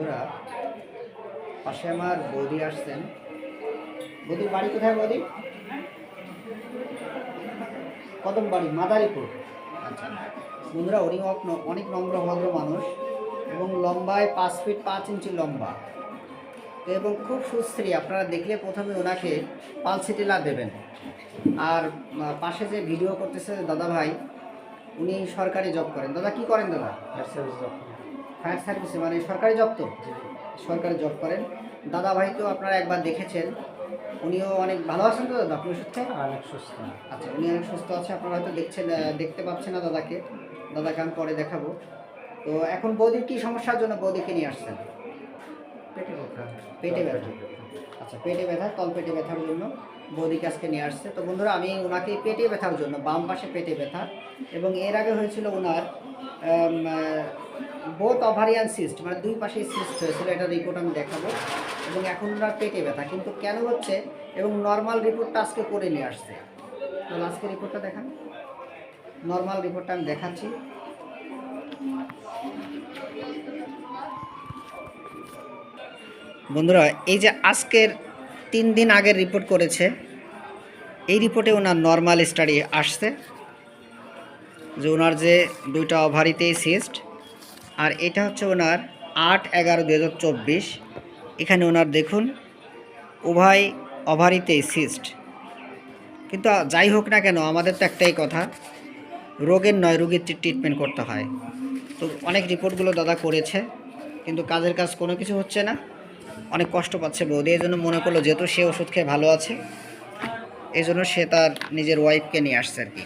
বন্ধুরা, পাশে আমার বৌদি আসছেন। বৌদির বাড়ি কোথায় বৌদি? কদম বাড়ি, মাদারীপুর। আচ্ছা বন্ধুরা, উনি অনেক নম্র, ভদ্র মানুষ এবং লম্বায় পাঁচ ফিট পাঁচ ইঞ্চি লম্বা এবং খুব সুস্থির আপনারা দেখলে প্রথমে ওনাকে পালসিটিলা দেবেন। আর পাশে যে ভিডিও করতেছে দাদা ভাই উনি সরকারি জব করেন। দাদা, কি করেন দাদা? ফায়ার সার্ভিসে মানে সরকারি জব তো? সরকারি জব করেন। দাদা ভাই তো আপনারা একবার দেখেছেন। উনিও অনেক ভালো আছেন তো দাদা? আপনি সুস্থ? অনেক সুস্থ। আচ্ছা উনি অনেক সুস্থ আছে। আপনারা হয়তো দেখছেন দেখতে পাচ্ছেন না দাদাকে। দাদাকে আমি পরে দেখাবো। তো এখন বৌদির কি সমস্যার জন্য বৌদিকে নিয়ে আসছেন? পেটে ব্যথা। পেটে ব্যথা। আচ্ছা পেটে ব্যথা তল পেটে ব্যথার জন্য বৌদিকে আজকে নিয়ে আসছে। তো বন্ধুরা আমি ওনাকে পেটে ব্যথার জন্য বাম পাশে পেটে ব্যথা। এবং এর আগে হয়েছিল ওনার বোথ অভারিয়ান সিস্ট মানে দুই পাশেই সিস্ট হয়েছিল, এটা রিপোর্ট আমি দেখাবো। এবং এখন ওনার পেটে ব্যথা, কিন্তু কেন হচ্ছে? এবং নর্মাল রিপোর্টটা আজকে করে নিয়ে আসছে। তো আজকে রিপোর্টটা দেখান। নর্মাল রিপোর্টটা আমি দেখাচ্ছি। বন্ধুরা, এই যে আজকের তিন দিন আগের রিপোর্ট করেছে, এই রিপোর্টে ওনার নর্মাল স্টাডি আসছে। যে ওনার যে দুইটা ওভারিতেই সিস্ট আর এটা হচ্ছে ওনার আট এগারো দু হাজার চব্বিশ। এখানে ওনার দেখুন, উভয় ওভারিতেই সিস্ট কিন্তু যাই হোক না কেন, আমাদের তো একটাই কথা, রোগের নয়, রোগীর ট্রিটমেন্ট করতে হয়। তো অনেক রিপোর্টগুলো দাদা করেছে, কিন্তু কাজের কাজ কোনো কিছু হচ্ছে না। অনেক কষ্ট পাচ্ছে বৌদি, এই জন্য মনে করল যেহেতু সে ওষুধ খেয়ে ভালো আছে, এই জন্য সে তার নিজের ওয়াইফকে নিয়ে আসছে আর কি।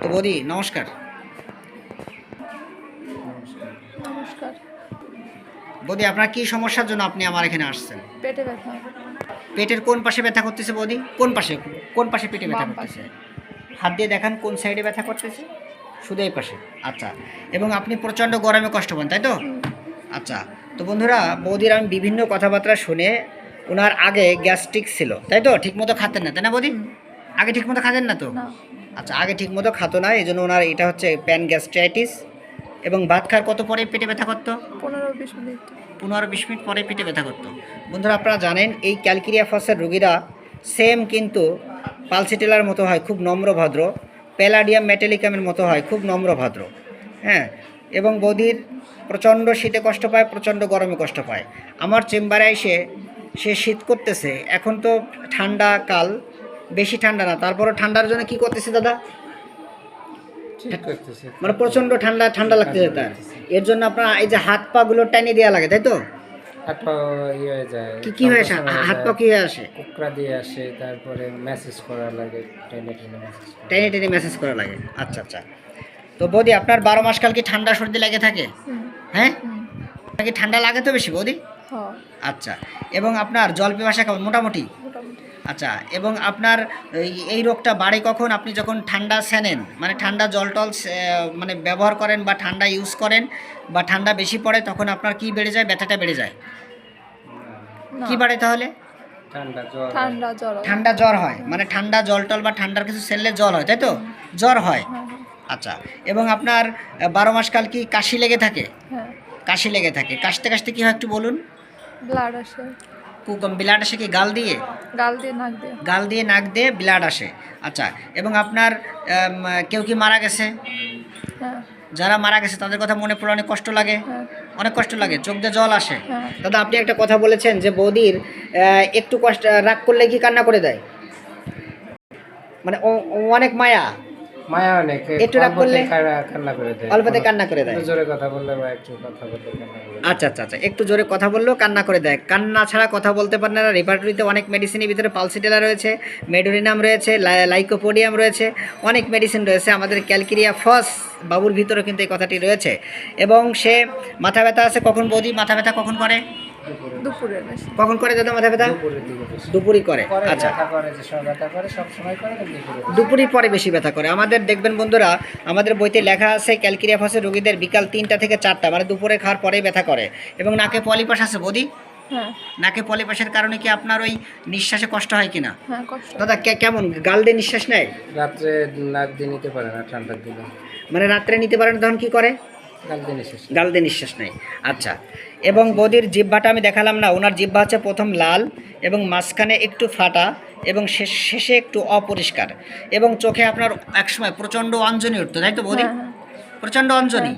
তো বৌদি, নমস্কার। বৌদি আপনার কি সমস্যার জন্য আপনি আমার এখানে আসছেন? পেটে ব্যথা। পেটের কোন পাশে ব্যথা করতেছে বৌদি? কোন পাশে? কোন পাশে পেটে ব্যথা করতেছে? হাত দিয়ে দেখান কোন সাইডে ব্যথা করতেছে? শুধু এই পাশে। আচ্ছা এবং আপনি প্রচণ্ড গরমে কষ্ট পান তাই তো? আচ্ছা তো বন্ধুরা বৌদির আমি বিভিন্ন কথাবার্তা শুনে ওনার আগে গ্যাস্ট্রিক ছিল তাই তো? ঠিকমতো খাতেন না তাই না বৌদি? আগে ঠিকমতো খাতেন না তো? আচ্ছা আগে ঠিকমতো খাতো না এই জন্য ওনার এটা হচ্ছে প্যান গ্যাস্ট্রাইটিস এবং ভাত খাওয়ার কত পরে পেটে ব্যথা করতো? পনেরো বিশ মিনিট। পনেরো বিশ মিনিট পরে পেটে ব্যথা করতো। বন্ধুরা আপনারা জানেন এই ক্যালকিরিয়া ফসের রোগীরা সেম কিন্তু পালসিটেলার মতো হয় খুব নম্র ভদ্র। প্যালাডিয়াম মেটালিকামের মতো হয় খুব নম্র ভদ্র। হ্যাঁ? এবং বৌদির প্রচণ্ড শীতে কষ্ট পায় প্রচণ্ড গরমে কষ্ট পায়। আমার চেম্বারে এসে সে শীত করতেছে। এখন তো ঠান্ডা কাল বেশি ঠান্ডা না। তারপরও ঠান্ডার জন্য কি করতেছে দাদা? মানে প্রচণ্ড ঠান্ডা ঠান্ডা লাগতেছে তার। এর জন্য আপনার এই যে হাত পা গুলো টাইনে দেওয়া লাগে তাই তো? হাত পা ইয়ে হয়ে যায়। কি কি হয়ে আসে? হাত পা কি হয়ে আসে? কুকরা দিয়ে আসে তারপরে মেসেজ করা লাগে টেনে টেনে মেসেজ টেনে টেনে মেসেজ করা লাগে। আচ্ছা আচ্ছা। তো বৌদি আপনার বারো মাস কাল কি ঠান্ডা সর্দি লাগে থাকে? হ্যাঁ? নাকি ঠান্ডা লাগে তো বেশি বৌদি? আচ্ছা। এবং আপনার জল পিপাসা কেমন? মোটামুটি? মোটামুটি। আচ্ছা এবং আপনার এই- রোগটা বাড়ে কখন? আপনি যখন ঠান্ডা সেনেন মানে ঠান্ডা জল টল মানে ব্যবহার করেন বা ঠান্ডা ইউজ করেন বা ঠান্ডা বেশি পড়ে তখন আপনার কি বেড়ে যায়? ব্যথাটা বেড়ে যায়? কি বাড়ে তাহলে? ঠান্ডা জ্বর ঠান্ডা হয়। ঠান্ডা জ্বর হয় মানে ঠান্ডা জল টল বা ঠান্ডার কিছু সেললে জল হয় তাই তো? জ্বর হয়। হ্যাঁ হ্যাঁ, আচ্ছা এবং আপনার বারো মাস কাল কি কাশি লেগে থাকে? হ্যাঁ। কাশি লেগে থাকে। কাশতে কাশতে কি হয় একটু বলুন? ব্লাড আসে। ব্লাড আসে কি? গাল দিয়ে? গাল দিয়ে নাক দিয়ে। গাল দিয়ে নাক দিয়ে ব্লাড আসে। আচ্ছা এবং আপনার কেউ কি মারা গেছে? হ্যাঁ। যারা মারা গেছে তাদের কথা মনে পড়ে অনেক কষ্ট লাগে। হ্যাঁ। অনেক কষ্ট লাগে চোখ দিয়ে জল আসে। হ্যাঁ। দাদা আপনি একটা কথা বলেছেন যে বৌদির একটু কষ্ট রাগ করলে কি কান্না করে দেয়? মানে অনেক মায়া। মায়া অনেক একটু রাগ করলে? কান্না করে দেয়। অল্পতে কান্না করে দেয়। জোরে কথা বললে বা একটু কথা দেয়। আচ্ছা আচ্ছা আচ্ছা একটু জোরে কথা বললেও কান্না করে দেয়। কান্না ছাড়া কথা বলতে পারে না রেপার্টরিতে অনেক মেডিসিনের ভিতরে পালসিটেলা রয়েছে মেডোরিনাম রয়েছে লাই- লাইকোপোডিয়াম রয়েছে অনেক মেডিসিন রয়েছে। আমাদের ক্যালকিরিয়া ফস বাবুর ভিতরে কিন্তু এই কথাটি রয়েছে। এবং সে মাথা ব্যথা আছে কখন বৌদি মাথা ব্যথা কখন করে? দুপুরে কখন করে দাদা মাথা ব্যথা? দুপুরই করে আচ্ছা। ব্যথা করে যে সময় ব্যথা করে সব সময় করে কিন্তু দুপুরে বেশি। দুপুরই পরে বেশি ব্যথা করে। আমাদের দেখবেন বন্ধুরা আমাদের বইতে লেখা আছে ক্যালকিরিয়া ফসের রোগীদের বিকাল তিনটা থেকে চারটা মানে দুপুরে খাওয়ার পরেই ব্যথা করে। এবং নাকে পলিপাস আছে বৌদি? হ্যাঁ। নাকে পলিপাসের কারণে কি আপনার ওই নিঃশ্বাসে কষ্ট হয় কিনা? হ্যাঁ দাদা কে- কেমন? গাল দিয়ে নিঃশ্বাস নেয়? রাত্রে নাক দিয়ে নিতে পারে না ঠান্ডার দিনে। মানে রাত্রে নিতে পারেন তখন কি করে? গালতে নিঃশ্বাস নেই। আচ্ছা এবং বদির জিব্বাটা আমি দেখালাম না ওনার জিব্বা হচ্ছে প্রথম লাল এবং মাঝখানে একটু ফাটা এবং শেষ- শেষে একটু অপরিষ্কার এবং চোখে আপনার একসময় প্রচণ্ড অঞ্জনি উঠতো তাই তো বৌদি? হ্যাঁ হ্যাঁ। প্রচণ্ড অঞ্জনি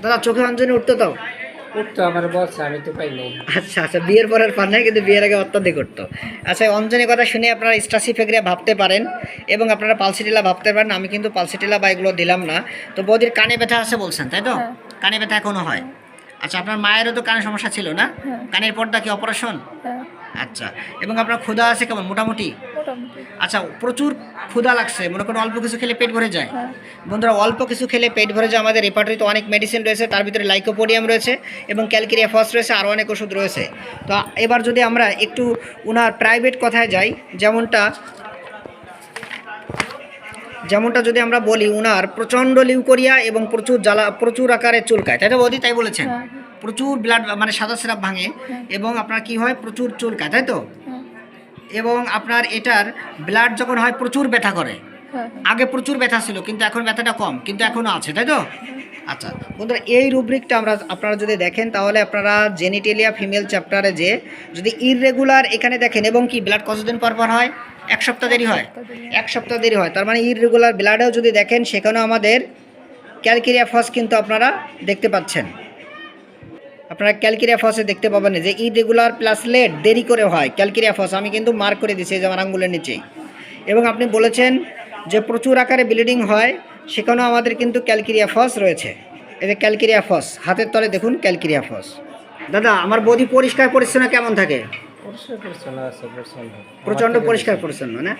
দাদা চোখে অঞ্জনি উঠতো তো? উঠতো আমার বলছে আমি তো পাই নাই আচ্ছা আচ্ছা বিয়ের পান নাই কিন্তু বিয়ের আগে অত্যাধিক করতো। আচ্ছা অঞ্জনের কথা শুনে আপনারা স্টাসিফেগ্রিয়া ভাবতে পারেন এবং আপনারা পালসিটিলা ভাবতে পারেন আমি কিন্তু পালসিটিলা বা এগুলো দিলাম না। তো বৌদির কানে ব্যথা আছে বলছেন তাই তো? হ্যাঁ। কানে ব্যথা এখনও হয়? আচ্ছা আপনার মায়েরও তো কানে সমস্যা ছিল না? হ্যাঁ। কানের পর্দা কি অপারেশন আচ্ছা এবং আপনার ক্ষুধা আছে কেমন? মোটামুটি? আচ্ছা প্রচুর ক্ষুধা লাগছে। মনে করেন অল্প কিছু খেলে পেট ভরে যায়। হ্যাঁ। বন্ধুরা অল্প কিছু খেলে পেট ভরে যায় আমাদের রেপার্টরিতে অনেক মেডিসিন রয়েছে তার ভিতরে লাইকোপোডিয়াম রয়েছে এবং ক্যালকেরিয়া ফস রয়েছে আরও অনেক ওষুধ রয়েছে। তো এবার যদি আমরা একটু ওনার প্রাইভেট কথায় যাই যেমনটা যেমনটা যদি আমরা বলি ওনার প্রচণ্ড লিউকোরিয়া এবং প্রচুর জ্বালা প্রচুর আকারে চুলকায়। তাই তো বৌদি? তাই বলেছেন? হ্যাঁ। প্রচুর ব্লাড মানে সাদা সিরাপ ভাঙে এবং আপনার কি হয়? প্রচুর চুলকায় তাই তো? হ্যাঁ। এবং আপনার এটার ব্লাড যখন হয় প্রচুর ব্যথা করে। হ্যাঁ আগে প্রচুর ব্যথা ছিল কিন্তু এখন ব্যথাটা কম কিন্তু এখনও আছে তাই তো? আচ্ছা বন্ধুরা এই রুব্রিকটা আমরা আপনারা যদি দেখেন তাহলে আপনারা জেনিটেলিয়া ফিমেল চ্যাপ্টারে যে যদি ইররেগুলার এখানে দেখেন এবং কি ব্লাড কতদিন পর পর হয়? এক সপ্তাহ দেরি হয়? এক সপ্তাহ দেরি হয় তার মানে ইররেগুলার ব্লাডেও যদি দেখেন সেখানেও আমাদের ক্যালকেরিয়া ফস কিন্তু আপনারা দেখতে পাচ্ছেন। আপনারা ক্যালকিরিয়া ফসে দেখতে পাবেন যে ইরেগুলার প্লাস লেট দেরি করে হয়। ক্যালকিরিয়া ফস, আমি কিন্তু মার্ক করে এই যে আমার আঙ্গুলের নিচেই। এবং আপনি বলেছেন যে প্রচুর আকারে ব্লিডিং হয়, সেখানেও আমাদের কিন্তু ক্যালকিরিয়া ফস রয়েছে। এই যে ক্যালকিরিয়া ফস, হাতের তলে দেখুন ক্যালকিরিয়া ফস। দাদা, আমার বডি পরিষ্কার পরিচ্ছন্ন কেমন থাকে? প্রচণ্ড প্রচণ্ড পরিষ্কার পরিচ্ছন্ন না?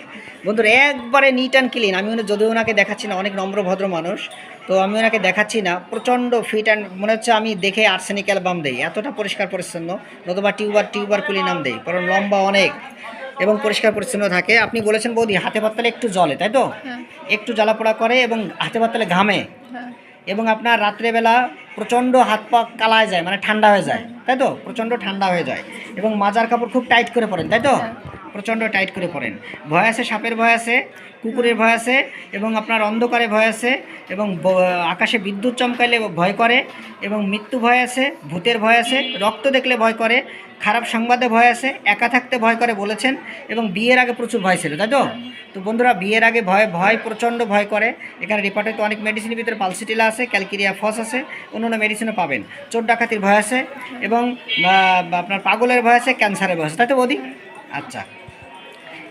বন্ধুরা একবারে নিট অ্যান্ড ক্লিন আমি ওনার যদিও ওনাকে দেখাচ্ছি না অনেক নম্র ভদ্র মানুষ তো আমি ওনাকে দেখাচ্ছি না। প্রচণ্ড ফিট অ্যান্ড মনে হচ্ছে আমি দেখে আর্সেনিক অ্যালবাম দেই। এতটা পরিষ্কার পরিচ্ছন্ন নতুবা টিউবার টিউবার কুলি নাম দেই কারণ লম্বা অনেক এবং পরিষ্কার পরিচ্ছন্ন থাকে। আপনি বলেছেন বৌদি হাতে পাতলে একটু জলে তাই তো? হ্যাঁ। একটু জ্বালাপোড়া করে এবং হাতে পাতলে ঘামে। হ্যাঁ। এবং আপনার রাত্রেবেলা প্রচণ্ড হাত পা কালায় যায় মানে ঠান্ডা হয়ে যায়, তাই তো প্রচণ্ড ঠান্ডা হয়ে যায় এবং মাজার কাপড় খুব টাইট করে পরেন, তাই তো। প্রচণ্ড টাইট করে পরেন ভয় আছে, সাপের ভয় আছে, কুকুরের ভয় আছে এবং আপনার অন্ধকারে ভয় আছে এবং আকাশে বিদ্যুৎ চমকাইলে ভয় করে এবং মৃত্যু ভয় আছে, ভূতের ভয় আছে, রক্ত দেখলে ভয় করে খারাপ সংবাদে ভয় আছে, একা থাকতে ভয় করে বলেছেন, এবং বিয়ের আগে প্রচুর ভয় ছিল, তাই তো? তো বন্ধুরা, বিয়ের আগে ভয় ভয়, প্রচণ্ড ভয় করে। এখানে রিপোর্টে তো অনেক মেডিসিনের ভিতরে পালসিটিলা আছে ক্যালকিরিয়া ফস আছে অন্যান্য মেডিসিনও পাবেন। চোর ডাকাতির ভয় আছে, এবং আপনার পাগলের ভয় আছে ক্যান্সারের ভয় আছে, তাই তো বৌদি? আচ্ছা।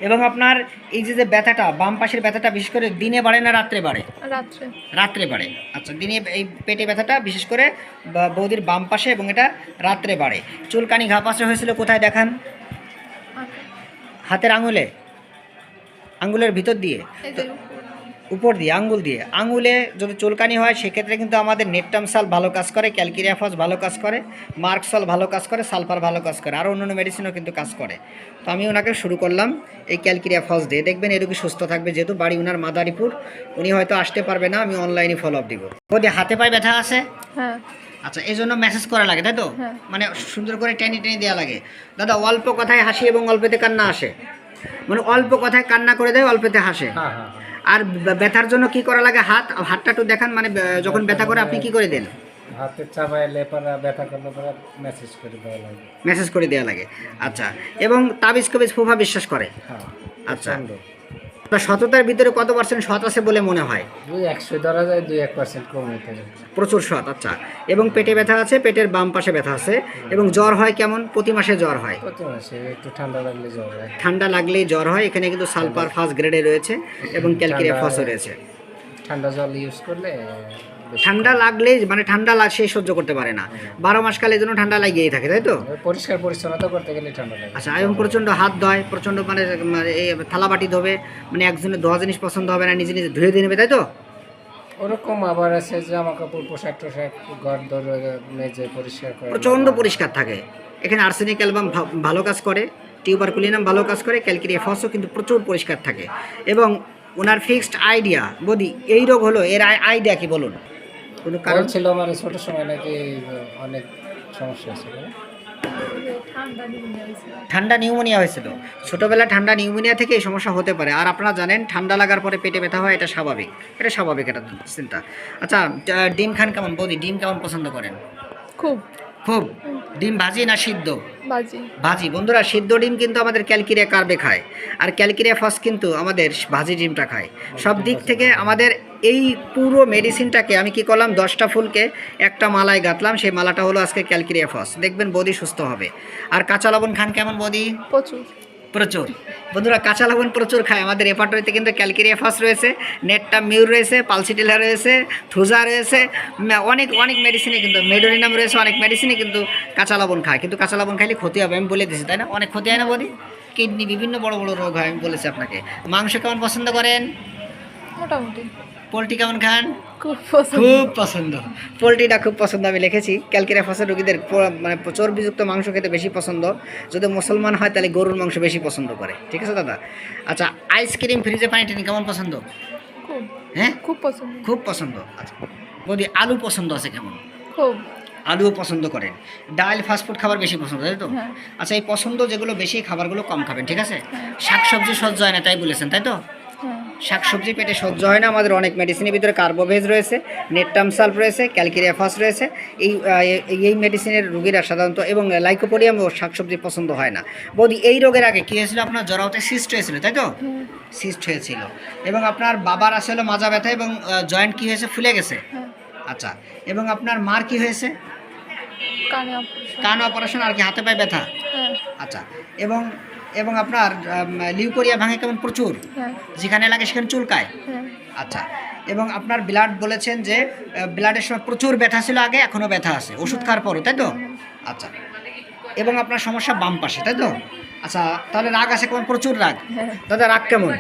এবং আপনার এই যে যে ব্যথাটা বাম পাশের ব্যথাটা বিশেষ করে দিনে বাড়ে না রাত্রে বাড়ে? রাত্রে। রাত্রে বাড়ে। আচ্ছা দিনে এই পেটে ব্যথাটা বিশেষ করে বৌদির বাম পাশে এবং এটা রাত্রে বাড়ে। চুলকানি ঘা পাশে হয়েছিল কোথায় দেখান? হাতের আঙুলে? আঙুলের ভিতর দিয়ে? উপর দিয়ে আঙ্গুল দিয়ে। আঙুলে যদি চুলকানি হয় সেক্ষেত্রে কিন্তু আমাদের নেটটাম সাল ভালো কাজ করে ক্যালকেরিয়া ফস ভালো কাজ করে মার্কসল ভালো কাজ করে সালফার ভালো কাজ করে আরও অন্যান্য মেডিসিনও কিন্তু কাজ করে। তো আমি ওনাকে শুরু করলাম এই ক্যালকেরিয়া ফস দিয়ে। দেখবেন এরকম সুস্থ থাকবে যেহেতু বাড়ি ওনার মাদারীপুর উনি হয়তো আসতে পারবে না আমি অনলাইনে ফলো আপ দিব। ওদের হাতে পায়ে ব্যথা আছে? হ্যাঁ। আচ্ছা এই জন্য মেসেজ করা লাগে তাই তো? হ্যাঁ। মানে সুন্দর করে টেনে টেনে দেওয়া লাগে। দাদা অল্প কথায় হাসি এবং অল্পতে কান্না আসে? মানে অল্প কথায় কান্না করে দেয় অল্পতে হাসে? হ্যাঁ হ্যাঁ। আর ব্যথার জন্য কি করা লাগে? হাত হাতটা একটু দেখান মানে যখন ব্যথা করে আপনি কি করে দেন? হাতে চাপায় ব্যথা করলে পরে মেসেজ করে দেওয়া লাগে। মেসেজ করে দেওয়া লাগে। আচ্ছা এবং তাবিজ কবিজ ফুফা বিশ্বাস করে? হ্যাঁ আচ্ছা। তা সততার ভিতরে কত পার্সেন্ট সৎ আছে বলে মনে হয়? দুই একশো ধরা যায় দুই এক পার্সেন্ট কম হয়ে থাকে প্রচুর সৎ আচ্ছা। এবং পেটে ব্যথা আছে পেটের বাম পাশে ব্যথা আছে এবং জ্বর হয় কেমন? প্রতি মাসে জ্বর হয়? প্রতি মাসে একটু ঠান্ডা লাগলে জ্বর হয়। ঠান্ডা লাগলেই জ্বর হয় এখানে কিন্তু সালফার ফার্স্ট গ্রেডে রয়েছে এবং ক্যালকিরিয়া ফসও রয়েছে। ঠান্ডা জল ইউজ করলে ঠান্ডা লাগলেই মানে ঠান্ডা লাগ সে সহ্য করতে পারে না। বারো মাস কালে জন্য ঠান্ডা লাগিয়েই থাকে তাই তো? পরিষ্কার পরিচ্ছন্নতা করতে গেলে ঠান্ডা লাগে। আচ্ছা এবং প্রচণ্ড হাত ধয় প্রচণ্ড মানে মানে এই থালাবাটি ধোবে মানে একজনের ধোয়া জিনিস পছন্দ হবে না নিজে নিজে ধুয়ে দিয়ে নেবে তাই তো? ওরকম আবার আছে জামা কাপড় পোশাক টোশাক ঘর দর মেজে পরিষ্কার করে প্রচণ্ড পরিষ্কার থাকে। এখানে আর্সেনিক অ্যালবাম ভালো কাজ করে টিউবার কুলিনাম ভালো কাজ করে ক্যালকেরিয়া ফসও কিন্তু প্রচুর পরিষ্কার থাকে। এবং ওনার ফিক্সড আইডিয়া বদি এই রোগ হলো এর আইডিয়া কি বলুন? কোনো কারণ? ছিল আমার ছোট সময় নাকি অনেক সমস্যা ছিল ঠান্ডা নিউমোনিয়া হয়েছিল। ছোটোবেলায় ঠান্ডা নিউমোনিয়া থেকে এই সমস্যা হতে পারে। আর আপনারা জানেন ঠান্ডা লাগার পরে পেটে ব্যথা হয় এটা স্বাভাবিক। এটা স্বাভাবিক এটা চিন্তা। আচ্ছা ডিম খান কেমন? বৌদি ডিম কেমন পছন্দ করেন? খুব। খুব? ডিম ভাজি না সিদ্ধ? বাজি ভাজি। বন্ধুরা সিদ্ধ ডিম কিন্তু আমাদের ক্যালকিরিয়া কার্বে খায়। আর ক্যালকিরিয়া ফস কিন্তু আমাদের ভাজি ডিমটা খায়। সব দিক থেকে আমাদের এই পুরো মেডিসিনটাকে আমি কি করলাম? দশটা ফুলকে একটা মালায় গাঁথলাম। সেই মালাটা হলো আজকে ক্যালকিরিয়া ফস দেখবেন বডি সুস্থ হবে। আর কাঁচা লবণ খান কেমন বডি প্রচুর। প্রচুর। বন্ধুরা কাঁচা লবণ প্রচুর খায়। আমাদের এপার্টরিতে কিন্তু ক্যালকেরিয়া ফাস রয়েছে নেটটা মিউর রয়েছে পালসিটিলা রয়েছে থুজা রয়েছে অনেক অনেক মেডিসিনে কিন্তু মেডোরিনাম রয়েছে অনেক মেডিসিনে কিন্তু কাঁচা লবণ খায়। কিন্তু কাঁচা লবণ খাইলে ক্ষতি হবে আমি বলে দিয়েছি তাই না? অনেক ক্ষতি হয় না বলি কিডনি বিভিন্ন বড় বড় রোগ হয় আমি বলেছি আপনাকে। মাংস কেমন পছন্দ করেন? মোটামুটি। পোলট্রি কেমন খান? খুব পছন্দ। পোলট্রিটা খুব পছন্দ আমি লিখেছি। ক্যালকেরিয়া ফাঁসের রোগীদের মানে চর্বিযুক্ত মাংস খেতে বেশি পছন্দ। যদি মুসলমান হয় তাহলে গরুর মাংস বেশি পছন্দ করে। ঠিক আছে দাদা? আচ্ছা আইসক্রিম ফ্রিজে পানি টানি কেমন পছন্দ? খুব। হ্যাঁ? খুব পছন্দ। খুব পছন্দ। আচ্ছা। বৌদি আলু পছন্দ আছে কেমন? খুব। আলুও পছন্দ করেন। ডাল ফাস্টফুড খাবার বেশি পছন্দ তাই তো? হ্যাঁ। আচ্ছা এই পছন্দ যেগুলো বেশি খাবারগুলো কম খাবেন ঠিক আছে? শাকসবজি সহ্য হয় না তাই বলেছেন তাই তো? হ্যাঁ শাকসবজি পেটে সহ্য হয় না আমাদের অনেক মেডিসিনের ভিতরে কার্বোভেজ রয়েছে নেটটাম সালফ রয়েছে ক্যালকেরিয়া ফাস রয়েছে। এই এই- মেডিসিনের রোগীরা সাধারণত এবং লাইকোপোডিয়াম ও শাকসবজি পছন্দ হয় না। বৌদি এই রোগের আগে কী হয়েছিল? আপনার জরাতে সিস্ট হয়েছিল তাই তো? সিস্ট হয়েছিল। এবং আপনার বাবার আসলে মাজা ব্যথা এবং জয়েন্ট কী হয়েছে? ফুলে গেছে? হ্যাঁ। আচ্ছা এবং আপনার মার কি হয়েছে? কানে অপারেশন কান অপারেশন আর কি হাতে পায়ে ব্যথা? হ্যাঁ। আচ্ছা এবং এবং আপনার লিউকোরিয়া ভাঙে কেমন? প্রচুর। হ্যাঁ। যেখানে লাগে সেখানে চুলকায়। হ্যাঁ। আচ্ছা। এবং আপনার ব্লাড বলেছেন যে ব্লাডের সময় প্রচুর ব্যথা ছিল আগে এখনও ব্যথা আছে। ওষুধ খাওয়ার পরও তাই তো? আচ্ছা। এবং আপনার সমস্যা বাম পাশে তাই তো? আচ্ছা তাহলে রাগ আছে কেমন? প্রচুর রাগ। হ্যাঁ। দাদা রাগ কেমন?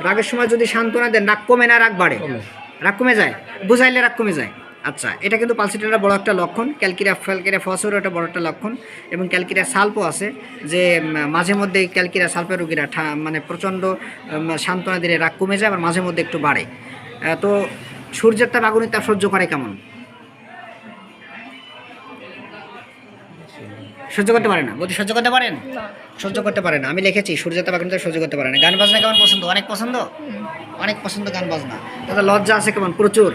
রাগের সময় যদি সান্ত্বনা দেন রাগ কমে না রাগ বাড়ে? কমে। রাগ কমে যায়? বুঝাইলে রাগ কমে যায়? আচ্ছা এটা কিন্তু পালসিটের বড় একটা লক্ষণ ক্যালকিরা ক্যালকিরিয়া ফসেরও একটা বড় একটা লক্ষণ এবং ক্যালকিরিয়া সাল্পও আছে যে মাঝে মধ্যে ক্যালকিরা সাল্পের রোগীরা মানে প্রচণ্ড সান্ত্বনা দিলে রাগ কমে যায় আবার মাঝে মধ্যে একটু বাড়ে। তো সূর্যের তাপ আগুনের তাপ সহ্য করে কেমন? সহ্য করতে পারে না? বলতে সহ্য করতে পারেন? সহ্য করতে পারে না। আমি লিখেছি সূর্যের তাপ আগুনের তাপ সহ্য করতে পারে না। গান বাজনা কেমন পছন্দ? অনেক পছন্দ? অনেক পছন্দ গান বাজনা। দাদা লজ্জা আছে কেমন? প্রচুর।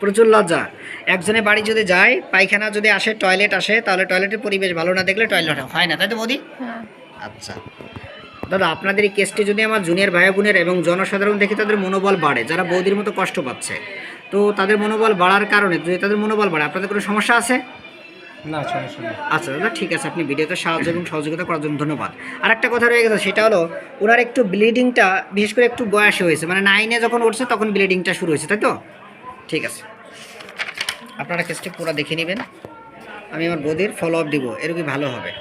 প্রচুর লজ্জা। একজনের বাড়ি যদি যায় পায়খানা যদি আসে টয়লেট আসে তাহলে টয়লেটের পরিবেশ ভালো না দেখলে টয়লেট হয় না তাই তো বৌদি? হ্যাঁ। আচ্ছা। দাদা আপনাদের এই কেসটি যদি আমার জুনিয়র ভাই বোনের এবং জনসাধারণ দেখে তাদের মনোবল বাড়ে যারা বৌদির মতো কষ্ট পাচ্ছে তো তাদের মনোবল বাড়ার কারণে যদি তাদের মনোবল বাড়ে আপনাদের কোনো সমস্যা আছে? আচ্ছা দাদা, ঠিক আছে, আপনি ভিডিওতে সাহায্য এবং সহযোগিতা করার জন্য ধন্যবাদ। আর একটা কথা রয়ে গেছে, সেটা হলো, ওনার একটু ব্লিডিংটা বিশেষ করে একটু বয়সে হয়েছে মানে নাইনে যখন উঠছে, তখন ব্লিডিংটা শুরু হয়েছে, তাই তো? ঠিক আছে। আপনারা কেসটি পুরো দেখে নেবেন। আমি আমার বৌদির ফলো আপ দিব, এরকমই ভালো হবে।